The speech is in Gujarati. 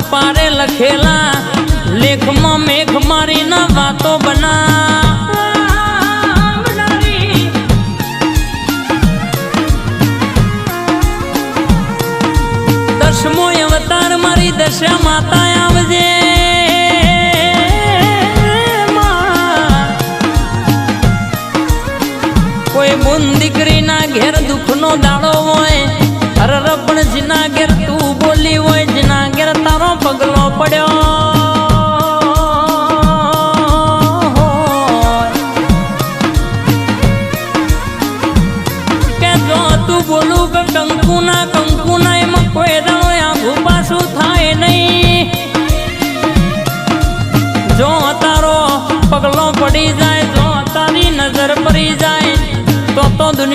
લખેલા લેખમાં મેઘ મારીના વાતો બના દસમો અવતાર મારી દશા માતા આવજે. કોઈ બુન દીકરીના ઘેર દુઃખનો દાડો હોય અર રબણ બોલું કે કંકુના કંકુના, એમાં કોઈ આઘું પાછું થાય નહીં? જો તારો પગલો પડી જાય, જો તારી નજર પડી જાય, તો તો દુનિયા